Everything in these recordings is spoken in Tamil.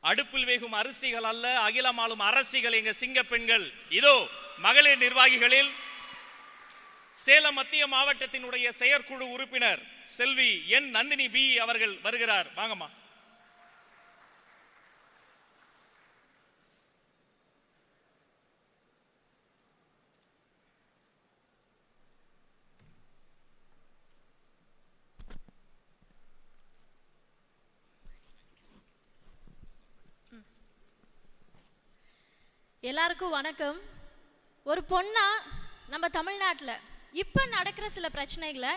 அடுப்பில் வேகும் அரிசிகள் அல்ல அகிலமாலும் அரசிகள் எங்க சிங்க பெண்கள். இதோ மகளிர் நிர்வாகிகளில் சேலம் மத்திய மாவட்டத்தினுடைய செயற்குழு உறுப்பினர் செல்வி என் நந்தினி பி அவர்கள் வருகிறார். வாங்கம்மா. எல்லாருக்கும் வணக்கம். ஒரு பொண்ணா நம்ம தமிழ்நாட்டில் இப்போ நடக்கிற சில பிரச்சனைகளை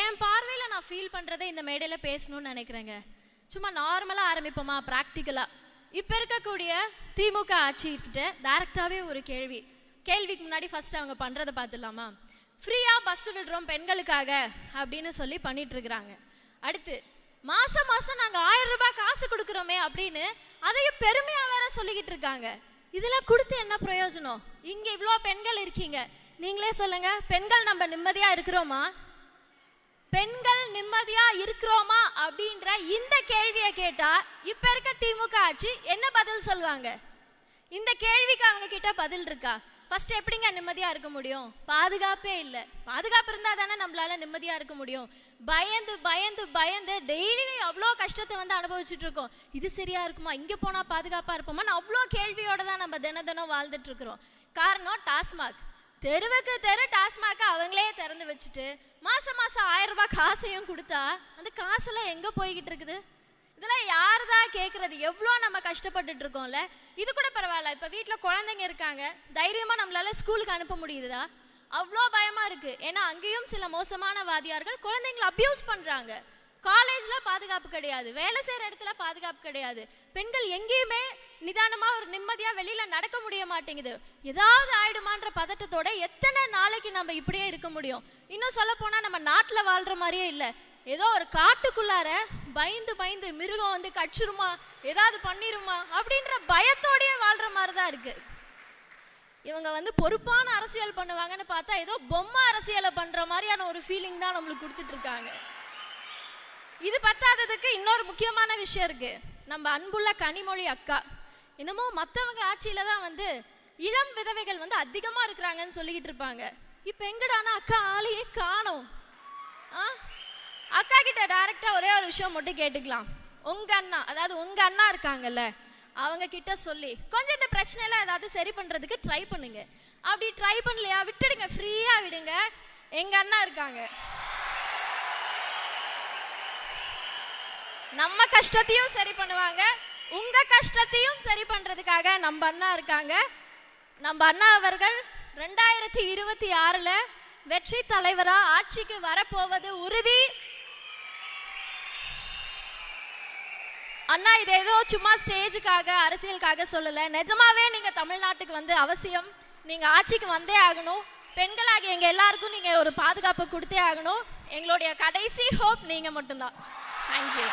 என் பார்வையில் நான் ஃபீல் பண்ணுறதை இந்த மேடையில் பேசணும்னு நினைக்கிறேங்க. சும்மா நார்மலாக ஆரம்பிப்போமா ப்ராக்டிக்கலாக இப்போ இருக்கக்கூடிய திமுக ஆட்சிக்கிட்ட டேரெக்டாகவே ஒரு கேள்வி. கேள்விக்கு முன்னாடி ஃபஸ்ட் அவங்க பண்ணுறதை பார்த்துடலாமா? ஃப்ரீயாக பஸ் விடுறோம் பெண்களுக்காக அப்படின்னு சொல்லி பண்ணிகிட்ருக்குறாங்க அடுத்து மாதம் மாதம் நாங்கள் ஆயிரம் ரூபாய் காசு கொடுக்குறோமே அப்படின்னு அதையும் பெருமையாக வேற சொல்லிக்கிட்டு இருக்காங்க. இதெல்லாம் கொடுத்து என்ன பிரயோஜனம்? இங்கே இவ்வளோ பெண்கள் இருக்கீங்க. நீங்களே சொல்லுங்க பெண்கள் நம்ம நிம்மதியாக இருக்கிறோமா? பெண்கள் நிம்மதியா இருக்கிறோமா அப்படின்ற இந்த கேள்வியை கேட்டா இப்ப இருக்க திமுக ஆட்சி என்ன பதில் சொல்லுவாங்க? இந்த கேள்விக்கு அவங்க கிட்ட பதில் இருக்கா? ஃபர்ஸ்ட் எப்படிங்க நிம்மதியாக இருக்க முடியும்? பாதுகாப்பே இல்லை. பாதுகாப்பு இருந்தால் தானே நம்மளால நிம்மதியாக இருக்க முடியும். பயந்து பயந்து பயந்து டெய்லி அவ்வளோ கஷ்டத்தை வந்து அனுபவிச்சுட்டு இருக்கோம். இது சரியா இருக்குமா? இங்கே போனால் பாதுகாப்பாக இருப்போமான்னு அவ்வளோ கேள்வியோட தான் நம்ம தின தினம் வாழ்ந்துட்டு இருக்கிறோம். காரணம் டாஸ்மாக். தெருவுக்கு தெரு டாஸ்மாக் அவங்களே திறந்து வச்சுட்டு மாதம் மாதம் ஆயிரம் ரூபாய் காசையும் கொடுத்தா அந்த காசெல்லாம் எங்கே போய்கிட்டு இருக்குது? இதெல்லாம் யார் தான் கேட்குறது எவ்வளோ நம்ம கஷ்டப்பட்டுட்டு இருக்கோம்ல இது கூட பரவாயில்ல. இப்போ வீட்டில் குழந்தைங்க இருக்காங்க. தைரியமாக நம்மளால ஸ்கூலுக்கு அனுப்ப முடியுதா? அவ்வளோ பயமாக இருக்குது ஏன்னா அங்கேயும் சில மோசமான வாதியார்கள் குழந்தைங்களை அப்யூஸ் பண்ணுறாங்க காலேஜில் பாதுகாப்பு கிடையாது. வேலை செய்கிற இடத்துல பாதுகாப்பு கிடையாது. பெண்கள் எங்கேயுமே நிதானமாக ஒரு நிம்மதியாக வெளியில் நடக்க முடிய மாட்டேங்குது. ஏதாவது ஆயிடுமான்ற பதட்டத்தோட எத்தனை நாளைக்கு நம்ம இப்படியே இருக்க முடியும்? இன்னும் சொல்ல போனால் நம்ம நாட்டில் வாழ்கிற மாதிரியே இல்லை. ஏதோ ஒரு காட்டுக்குள்ளார பயந்து பயந்து மிருகம் வந்து கடிச்சிருமா? ஏதாவது பண்ணிருமா? அப்படின்ற பயத்தோடயே வாழ்ற மாதிரி தான் இருக்கு. இவங்க வந்து பொறுப்பான அரசியல் பண்ணுவாங்கன்னு பார்த்தா ஏதோ பொம்மை அரசியலை பண்ற மாதிரியான ஒரு ஃபீலிங் தான் நம்மளுக்கு கொடுத்துட்டு இருக்காங்க. இது பத்தாததுக்கு இன்னொரு முக்கியமான விஷயம் இருக்கு. நம்ம அன்புள்ள கனிமொழி அக்கா. என்னமோ மற்றவங்க ஆட்சியில தான் வந்து இளம் விதவைகள் வந்து அதிகமாக இருக்கிறாங்கன்னு சொல்லிக்கிட்டு இருப்பாங்க. இப்போ எங்கடானா அக்கா ஆளையே காணோம். ஆ? அக்கா கிட்ட டைரக்டா ஒரே ஒரு விஷயம் மட்டும் கேட்டுக்கலாம். உங்க அண்ணா அதாவது உங்க அண்ணா இருக்காங்கல்ல அவங்க கிட்ட சொல்லி கொஞ்சம் இந்த பிரச்சனையெல்லாம் ஏதாவது சரி பண்றதுக்கு ட்ரை பண்ணுங்க. அப்படி ட்ரை பண்ணலையா விட்டுடுங்க ஃப்ரீயா விடுங்க. எங்க அண்ணா இருக்காங்க. நம்ம கஷ்டத்தையும் சரி பண்ணுவாங்க. உங்க கஷ்டத்தையும் சரி பண்றதுக்காக நம்ம அண்ணா இருக்காங்க. நம்ம அண்ணா அவர்கள் ரெண்டாயிரத்தி இருபத்தி ஆறுல வெற்றி தலைவரா ஆட்சிக்கு வரப்போவது உறுதி. அண்ணா இது ஏதோ சும்மா ஸ்டேஜுக்காக அரசியலுக்காக சொல்லல. நிஜமாவே நீங்க தமிழ்நாட்டுக்கு வந்து அவசியம். நீங்க ஆட்சிக்கு வந்தே ஆகணும். பெண்களாக எங்க எல்லாருக்கும் நீங்க ஒரு பாதுகாப்பு கொடுத்தே ஆகணும். எங்களுடைய கடைசி ஹோப் நீங்க மட்டும்தான். தேங்க்யூ